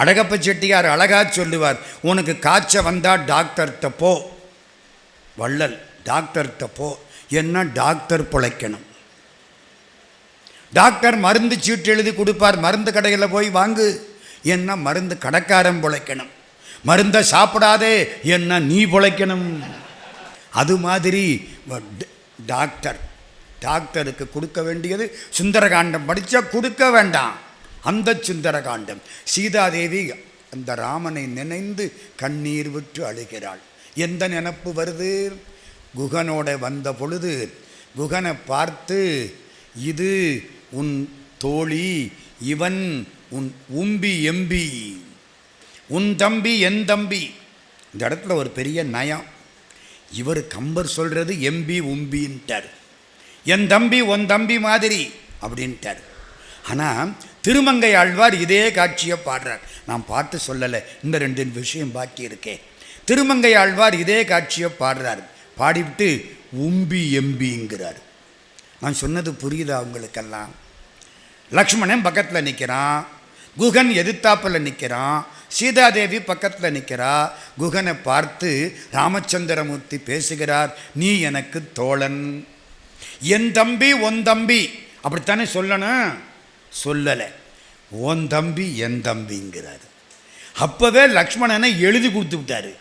அழகப்ப செட்டியார் அழகாக சொல்லுவார் உனக்கு காய்ச்ச வந்தால் டாக்டர்கிட்ட போ. வள்ளல் டாக்டர்கிட்ட போ. என்ன டாக்டர் பிழைக்கணும்? டாக்டர் மருந்து சீட்டு எழுதி கொடுப்பார் மருந்து கடையில் போய் வாங்கு. என்ன மருந்து கடைக்காரன் பிழைக்கணும்? மருந்தை சாப்பிடாதே. என்ன நீ பிழைக்கணும்? அது மாதிரி டாக்டர். டாக்டருக்கு கொடுக்க வேண்டியது சுந்தரகாண்டம் படித்தா கொடுக்க வேண்டாம். அந்த சுந்தர காண்டம் சீதாதேவி அந்த ராமனை நினைந்து கண்ணீர் விட்டு அழுகிறாள். எந்த நினப்பு வருது? குகனோட வந்த பொழுது குகனை பார்த்து இது உன் தோழி இவன் உன் உம்பி எம்பி. உன் தம்பி என் தம்பி. இந்த இடத்துல ஒரு பெரிய நயம். இவர் கம்பர் சொல்கிறது எம்பி உம்பின்ட்டார். என் தம்பி உன் தம்பி மாதிரி அப்படின்ட்டார். ஆனால் திருமங்கை ஆழ்வார் இதே காட்சியை பாடுறார். நான் பார்த்து சொல்லலை இந்த ரெண்டு விஷயம் பாக்கி இருக்கே. திருமங்கை ஆழ்வார் இதே காட்சியை பாடுறார். பாடிவிட்டு உம்பி எம்பிங்கிறார். நான் சொன்னது புரியுதா உங்களுக்கெல்லாம்? லக்ஷ்மணன் பக்கத்தில் நிற்கிறான் குகன் எதிர்த்தாப்பில் நிற்கிறான் சீதாதேவி பக்கத்தில் நிற்கிறா குகனை பார்த்து ராமச்சந்திரமூர்த்தி பேசுகிறார் நீ எனக்கு தோழன். என் தம்பி உன் தம்பி. அப்படித்தானே சொல்லணும்? சொல்லலை. உன் தம்பி என் தம்பிங்கிறார். அப்போவே லக்ஷ்மணனை எழுதி கொடுத்து விட்டாரு.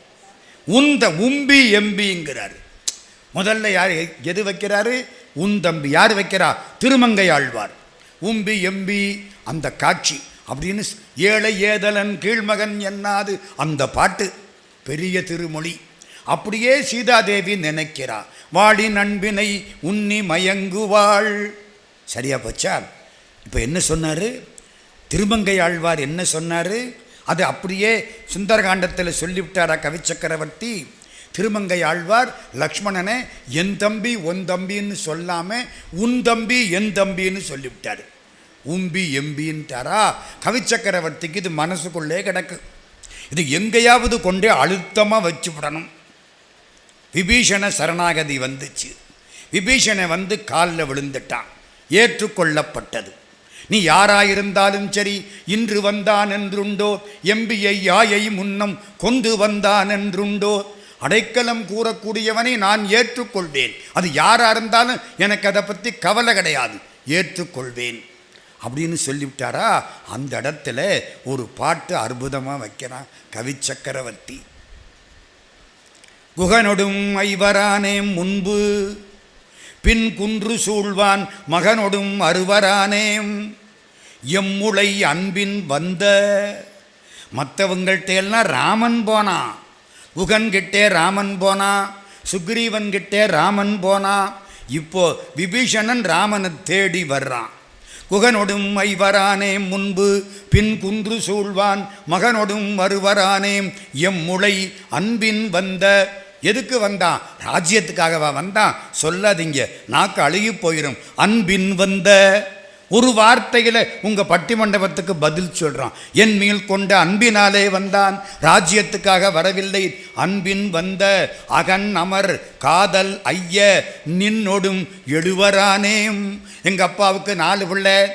உந்த உம்பி எம்பிங்கிறாரு. முதல்ல யார் எது வைக்கிறாரு? உன் தம்பி யார் வைக்கிறா? திருமங்கை ஆழ்வார். உம்பி எம்பி அந்த காட்சி. அப்படின்னு ஏழை ஏதலன் கீழ்மகன் என்னாது? அந்த பாட்டு. பெரிய திருமொழி. அப்படியே சீதாதேவி நினைக்கிறா. வாடி நண்பினை உன்னி மயங்குவாள். சரியா போச்சா? இப்போ என்ன சொன்னார்? திருமங்கை ஆழ்வார் என்ன சொன்னார்? அது அப்படியே சுந்தரகாண்டத்தில் சொல்லிவிட்டாரா கவிச்சக்கரவர்த்தி திருமங்கை ஆழ்வார் லக்ஷ்மணனை என் தம்பி உன் தம்பின்னு சொல்லாமல் உன் தம்பி என் தம்பின்னு சொல்லிவிட்டார். உம்பி எம்பின்ட்டாரா? கவிச்சக்கரவர்த்திக்கு இது மனசுக்குள்ளே கிடக்கு. இது எங்கேயாவது கொண்டே அழுத்தமாக வச்சு விடணும் விபீஷண சரணாகதி வந்துச்சு. விபீஷணை வந்து காலில் விழுந்துட்டான். ஏற்றுக்கொள்ளப்பட்டது. நீ யாராயிருந்தாலும் சரி இன்று வந்தான் என்றுண்டோ எம்பியை யாயை முன்னம் கொண்டு வந்தான் என்றுண்டோ அடைக்கலம் கூறக்கூடியவனை நான் ஏற்றுக்கொள்வேன். அது யாராக இருந்தாலும் எனக்கு அதை பற்றி கவலை கிடையாது. ஏற்றுக்கொள்வேன். அப்படின்னு சொல்லிவிட்டாரா? அந்த இடத்துல ஒரு பாட்டு அற்புதமாக வைக்கிறான் கவிச்சக்கரவர்த்தி குகனொடும் ஐவரானே முன்பு பின் குன்று சூழ்வான் மகனொடும் அறுவரானேம் எம்முளை அன்பின் வந்த மற்றவங்கள்ட்ட ராமன் போனான் உகன்கிட்டே ராமன் போனா சுக்ரீவன்கிட்டே ராமன் போனா இப்போ விபீஷணன் ராமனை தேடி வர்றான். குகனொடும் வரானே முன்பு பின் குன்று சூழ்வான் மகனொடும் வருவரானே எம் முளை அன்பின் வந்த. எதுக்கு வந்தான்? ராஜ்யத்துக்காகவா வந்தான்? சொல்லாதீங்க நாக்கு அழுகி போயிடும் அன்பின் வந்த. ஒரு வார்த்தையில் உங்கள் பட்டி மண்டபத்துக்கு பதில் சொல்கிறான் என் மேல் கொண்ட அன்பினாலே வந்தான். ராஜ்யத்துக்காக வரவில்லை. அன்பின் வந்த அகன் அமர் காதல் ஐய நின்னொடும் எழுவரானேம் எங்கள் அப்பாவுக்கு நாலு பிள்ளை.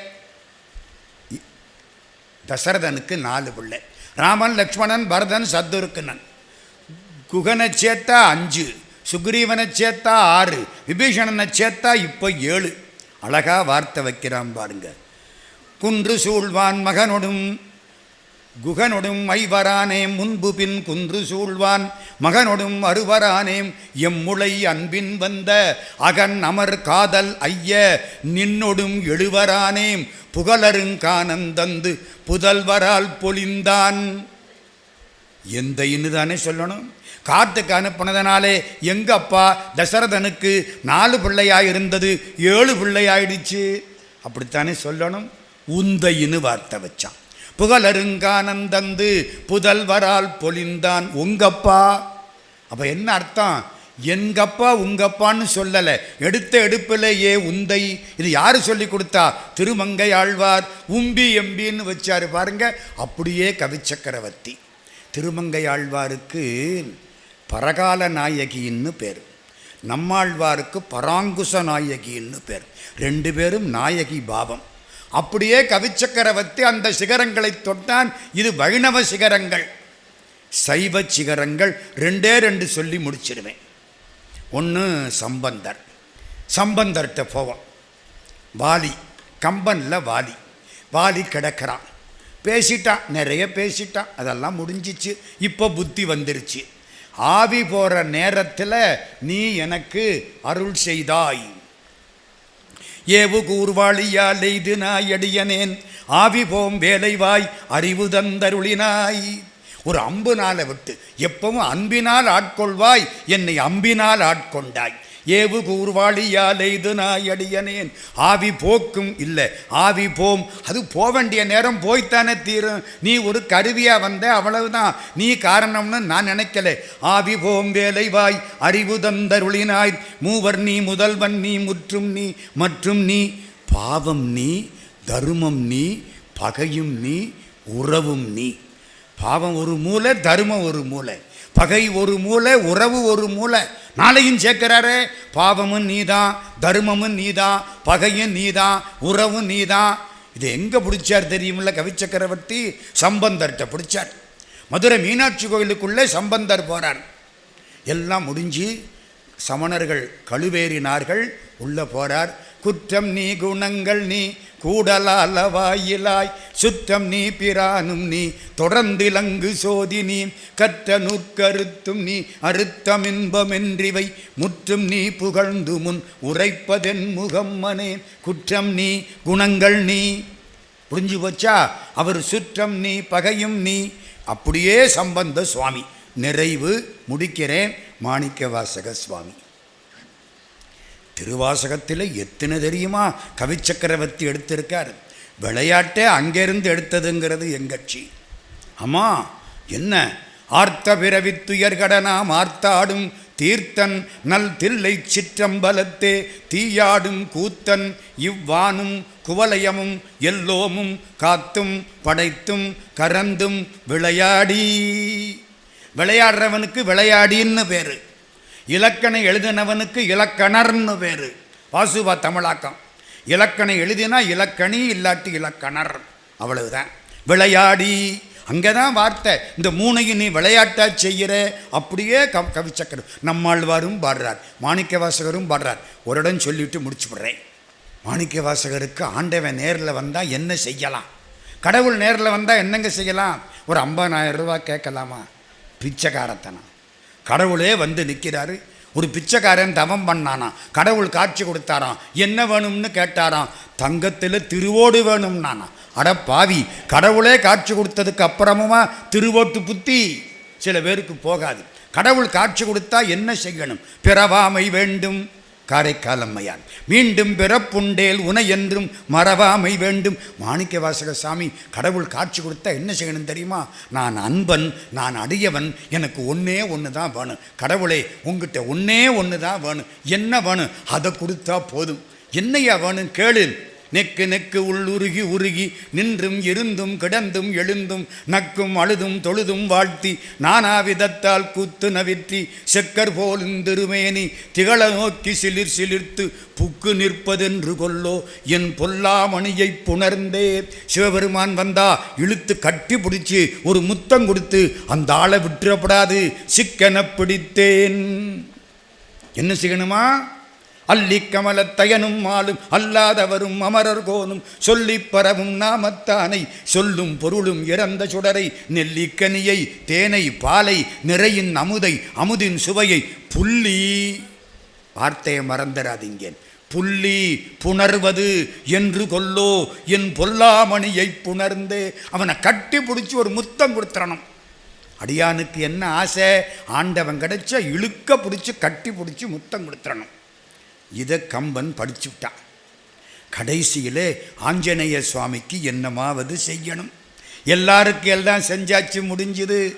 தசரதனுக்கு நாலு பிள்ளை. ராமன் லக்ஷ்மணன் பரதன் சத்துருக்குனன் குகனை சேர்த்தா அஞ்சு. சுக்ரீவனை சேர்த்தா ஆறு. விபீஷணனை சேர்த்தா இப்போ ஏழு. அழகா வார்த்தை வைக்கிறான் பாருங்க. குன்று சூழ்வான் மகனொடும் குகனொடும் ஐவரானேம் முன்பு பின் குன்று சூழ்வான் மகனொடும் அறுவரானேம் எம்முளை அன்பின் வந்த அகன் அமர் காதல் ஐய நின்னொடும் எழுவரானேம் புகழருங்கானந்தந்து புதல்வரால் பொழிந்தான் எந்த இன்னு தானே சொல்லணும்? காட்டுக்கு அனுப்புனதுனாலே எங்கள் அப்பா தசரதனுக்கு நாலு பிள்ளையாக இருந்தது ஏழு பிள்ளையாயிடுச்சு. அப்படித்தானே சொல்லணும்? உந்தையின்னு வார்த்தை வச்சான். புகழருங்கானந்தந்து புதல்வரால் பொலிந்தான் உங்கப்பா. அப்போ என்ன அர்த்தம்? எங்கப்பா உங்கப்பான்னு சொல்லலை. எடுத்த எடுப்பிலேயே உந்தை. இது யார் சொல்லி கொடுத்தா? திருமங்கை ஆழ்வார் உம்பி எம்பின்னு வச்சாரு பாருங்க. அப்படியே கவிச்சக்கரவர்த்தி. திருமங்கை ஆழ்வாருக்கு பரகால நாயகின்னு பேர். நம்மாழ்வாருக்கு பராங்குச நாயகின்னு பேர். ரெண்டு பேரும் நாயகி பாவம். அப்படியே கவிச்சக்கரவர்த்தி அந்த சிகரங்களை தொட்டான். இது வைணவ சிகரங்கள். சைவ சிகரங்கள் ரெண்டே ரெண்டு சொல்லி முடிச்சிடுவேன். ஒன்று சம்பந்தர். சம்பந்தர்கிட்ட போவோம். வாலி கம்பனில் வாலி. வாலி கிடக்கிறான். பேசிட்டான் நிறைய பேசிட்டான். அதெல்லாம் முடிஞ்சிச்சு. இப்போ புத்தி வந்துருச்சு. ஆவி போகிற நேரத்தில் நீ எனக்கு அருள் செய்தாய். ஏவு கூர்வாளியால் எய்து நாய் அடியனேன். ஆவி போம் வேலைவாய் அறிவு தந்தருளினாய். ஒரு அம்பு நாளை விட்டு எப்பவும் அன்பினால் ஆட்கொள்வாய். என்னை அம்பினால் ஆட்கொண்டாய். ஏவு கூர்வாளியால் எய்து நாய் அடியனேன். ஆவி போக்கும் இல்லை ஆவி போம். அது போக வேண்டிய நேரம் போய்த்தானே தீரும். நீ ஒரு கருவியாக வந்த அவ்வளவுதான். நீ காரணம்னு நான் நினைக்கல. ஆவி போம் வேலைவாய் அறிவு தந்தருளினாய். மூவர் நீ முதல்வன் நீ முற்றும் நீ மற்றும் நீ. பாவம் நீ தருமம் நீ பகையும் நீ உறவும் நீ. பாவம் ஒரு மூலை தர்மம் ஒரு மூலை. பகை ஒரு மூலை உறவு ஒரு மூலை நாளையும் சேர்க்கிறாரு பாவமும் நீதான் தர்மமும் நீதான் பகையும் நீதான் உறவும் நீதான். இது எங்கே பிடிச்சார் தெரியுமில்ல? கவிச்சக்கரவர்த்தி சம்பந்தர்கிட்ட பிடிச்சார். மதுரை மீனாட்சி கோயிலுக்குள்ளே சம்பந்தர் போகிறார் எல்லாம் முடிஞ்சு சமணர்கள் கழுவேறினார்கள் உள்ளே போகிறார் குற்றம் நீ குணங்கள் நீ கூடலால வாயிலாய். சுற்றம் நீ பிரானும் நீ தொடர்ந்திலங்கு சோதி நீ கற்ற நூற்கருத்தும் நீ அறுத்தமின்பமென்றிவை முற்றும் நீ புகழ்ந்து முன் உரைப்பதென் முகம்மனே குற்றம் நீ குணங்கள் நீ. புரிஞ்சு போச்சா? அவர் சுற்றம் நீ பகையும் நீ. அப்படியே சம்பந்த சுவாமி. நிறைவு முடிக்கிறேன் மாணிக்க வாசக சுவாமி. திருவாசகத்தில் எத்தனை தெரியுமா? கவிச்சக்கரவர்த்தி எடுத்திருக்கார். விளையாட்டே அங்கேருந்து எடுத்ததுங்கிறது எங்கட்சி ஆமாம் என்ன? ஆர்த்த பிறவி துயர்கடனாம் ஆர்த்தாடும் தீர்த்தன் நல் தில்லை சிற்றம்பலத்தே தீயாடும் கூத்தன் இவ்வானும் குவலயமும் எல்லோமும் காத்தும் படைத்தும் கறந்தும் விளையாடி. விளையாடுறவனுக்கு விளையாடின்னு பேர். இலக்கணை எழுதினவனுக்கு இலக்கணர்னு பேர். வாசுபா தமிழாக்கம். இலக்கணை எழுதினா இலக்கணி இல்லாட்டி இலக்கணர். அவ்வளவுதான். விளையாடி. அங்கே தான் வார்த்தை. இந்த மூணையும் நீ விளையாட்டா செய்கிற அப்படியே க கவிச்சக்கர் நம்மாழ்வாரும் பாடுறார். மாணிக்க வாசகரும் பாடுறார். ஒரு இடம் சொல்லிவிட்டு முடிச்சு விடுறேன் மாணிக்க வாசகருக்கு ஆண்டவன் நேரில் வந்தால் என்ன செய்யலாம்? கடவுள் நேரில் வந்தால் என்னங்க செய்யலாம்? ஒரு ஐம்பதாயிரம் ரூபா கேட்கலாமா? பிச்சைக்காரத்தனம். கடவுளே வந்து நிற்கிறாரு. ஒரு பிச்சைக்காரன் தவம் பண்ணானா கடவுள் காட்சி கொடுத்தாராம் என்ன வேணும்னு கேட்டாராம். தங்கத்தில் திருவோடு வேணும்னானா. அட பாவி கடவுளே காட்சி கொடுத்ததுக்கு அப்புறமுமா திருவோட்டு புத்தி? சில பேருக்கு போகாது. கடவுள் காட்சி கொடுத்தா என்ன செய்யணும்? பிறவாமை வேண்டும். காரைக்கால் அம்மையார் மீண்டும் பிறப்புண்டேல் உனை என்றும் மறவாமை வேண்டும். மாணிக்க வாசக சாமி கடவுள் காட்சி கொடுத்தா என்ன செய்யணும் தெரியுமா? நான் அன்பன் நான் அடியவன் எனக்கு ஒன்றே ஒன்று தான் வேணும். கடவுளே உங்ககிட்ட ஒன்றே ஒன்று தான் வேணும். என்ன வேணும்? அதை கொடுத்தா போதும். என்னையா வேணும்? கேளு. நெக்கு நெக்கு உள்ளுருகி உருகி நின்றும் இருந்தும் கிடந்தும் எழுந்தும் நக்கும் அழுதும் தொழுதும் வாழ்த்தி நானாவிதத்தால் கூத்து நவிற்றி செக்கர் போலும் திருமேனி திகழ நோக்கி சிலிர் சிலிர்த்து புக்கு நிற்பதென்று கொல்லோ என் பொல்லாமணியை புணர்ந்தே. சிவபெருமான் வந்தா இழுத்து கட்டி பிடிச்சி ஒரு முத்தம் கொடுத்து அந்த ஆளை விட்டுறப்படாது. சிக்கன பிடித்தேன். என்ன செய்யணுமா அல்லி கமலத்தயனும் மாலும் அல்லாதவரும் அமரர் கோனும் சொல்லி பரவும் நாமத்தானை சொல்லும் பொருளும் இறந்த சுடரை நெல்லிக்கனியை தேனை பாலை நிறையின் அமுதை அமுதின் சுவையை புள்ளி. வார்த்தையை மறந்துடாதீங்க புள்ளி புணர்வது என்று கொல்லோ என் பொல்லாமணியை புணர்ந்து. அவனை கட்டி பிடிச்சி ஒரு முத்தம் கொடுத்துறணும். அடியானுக்கு என்ன ஆசை? ஆண்டவன் கிடைச்சா இழுக்க பிடிச்சி கட்டி பிடிச்சி முத்தம் கொடுத்துறணும். இதை கம்பன் படிச்சு விட்டான் கடைசியிலே ஆஞ்சநேய சுவாமிக்கு என்னமாவது செய்யணும். எல்லாருக்கும் எல்லாம் செஞ்சாச்சு முடிஞ்சுது.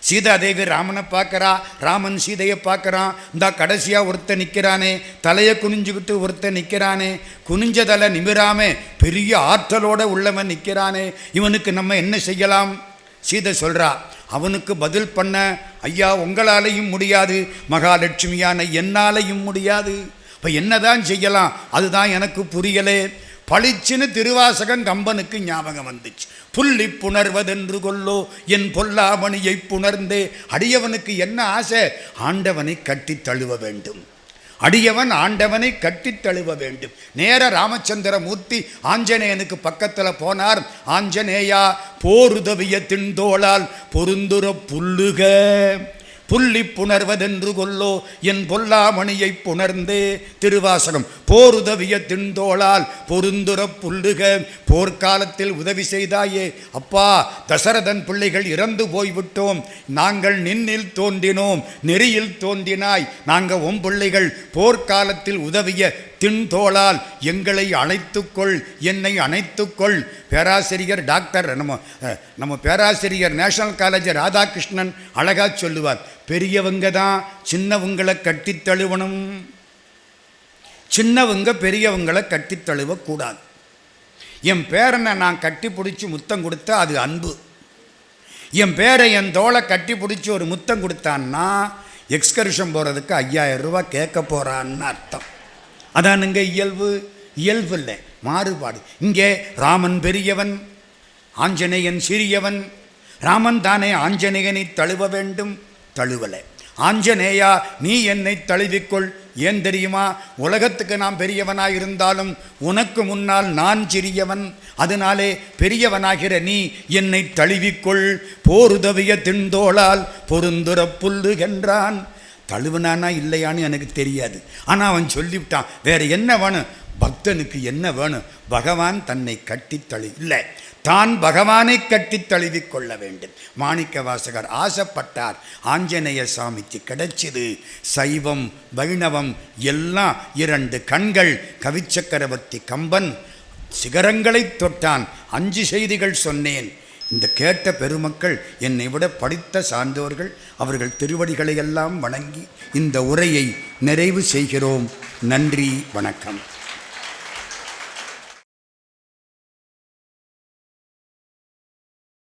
சீதாதேவி ராமனை பார்க்குறா ராமன் சீதையை பார்க்குறான் இந்த கடைசியாக ஒருத்தன் நிற்கிறானே தலையை குனிஞ்சுக்கிட்டு ஒருத்தன் நிற்கிறானே குனிஞ்ச தலை நிமிராம பெரிய ஆற்றலோடு உள்ளவன் நிற்கிறானே இவனுக்கு நம்ம என்ன செய்யலாம்? சீதை சொல்கிறா அவனுக்கு பதில் பண்ண ஐயா உங்களாலையும் முடியாது. மகாலட்சுமியான என்னாலையும் முடியாது. இப்போ என்னதான் செய்யலாம்? அதுதான் எனக்கு புரியலே. பளிச்சுன்னு திருவாசகம் கம்பனுக்கு ஞாபகம் வந்துச்சு. புள்ளி புணர்வதென்று கொல்லோ என் பொல்லாமணியை புணர்ந்தே. அடியவனுக்கு என்ன ஆசை? ஆண்டவனை கட்டி தழுவ வேண்டும். அடியவன் ஆண்டவனை கட்டித் தழுவ வேண்டும். நேர ராமச்சந்திர மூர்த்தி ஆஞ்சநேயனுக்கு பக்கத்தில் போனார். ஆஞ்சநேயா போருதவிய திண்டோளால் பொருந்துர புல்லுக. புள்ளி புணர்வதென்று கொல்லோ. என் பொல்லாமணியை புணர்ந்தே. திருவாசகம் போருதவிய திண்டோளால் பொருந்துர புல்லுக. போர்க்காலத்தில் உதவி செய்தாயே. அப்பா தசரதன் பிள்ளைகள் இறந்து போய்விட்டோம். நாங்கள் நின்னில் தோன்றினோம். நெறியில் தோன்றினாய். நாங்கள் உன் பிள்ளைகள் போர்க்காலத்தில் உதவிய தின்தோளால் எங்களை அணைத்துக்கொள் என்னை அணைத்துக்கொள். பேராசிரியர் டாக்டர் நம்ம நம்ம பேராசிரியர் நேஷனல் காலேஜ் ராதாகிருஷ்ணன் அழகா சொல்லுவார் பெரியவங்க தான் சின்னவங்களை கட்டி தழுவணும். சின்னவங்க பெரியவங்களை கட்டித் தழுவக்கூடாது என் பேரனை நான் கட்டி பிடிச்சி முத்தம் கொடுத்தா அது அன்பு. என் பேரை என் தோளை கட்டி பிடிச்சி ஒரு முத்தம் கொடுத்தான்னா எக்ஸ்கர்ஷன் போகிறதுக்கு ஐயாயிரம் ரூபாய் கேட்க போகிறான்னு அர்த்தம். அதானுங்க இயல்பு இயல்பு இல்லை மாறுபாடு. இங்கே ராமன் பெரியவன் ஆஞ்சநேயன் சிறியவன். ராமன் தானே ஆஞ்சநேயனை தழுவ வேண்டும் தழுவலை. ஆஞ்சநேயா நீ என்னை தழுவிக்கொள். ஏன் தெரியுமா? உலகத்துக்கு நான் பெரியவனாக இருந்தாலும் உனக்கு முன்னால் நான் சிறியவன். அதனாலே பெரியவனாகிற நீ என்னை தழுவிக்கொள். போருதவிய திண்டோளால் பொருந்துற புல்லுகின்றான் தழுவுனானா இல்லையான்னு எனக்கு தெரியாது. ஆனால் அவன் சொல்லிவிட்டான் வேற என்ன வேணும்? பக்தனுக்கு என்ன வேணும்? பகவான் தன்னை கட்டித் தழு இல்லை தான் பகவானை கட்டித் தழுவிக் கொள்ள வேண்டும். மாணிக்க வாசகர் ஆசைப்பட்டார் ஆஞ்சநேய சாமிக்கு கிடைச்சது. சைவம் வைணவம் எல்லாம் இரண்டு கண்கள். கவிச்சக்கரவர்த்தி கம்பன் சிகரங்களை தொட்டான். அஞ்சு செய்திகள் சொன்னேன். இந்த கேட்ட பெருமக்கள் என்னை விட படித்த சார்ந்தவர்கள் அவர்கள் திருவடிகளை எல்லாம் வணங்கி இந்த உரையை நிறைவு செய்கிறோம். நன்றி வணக்கம்.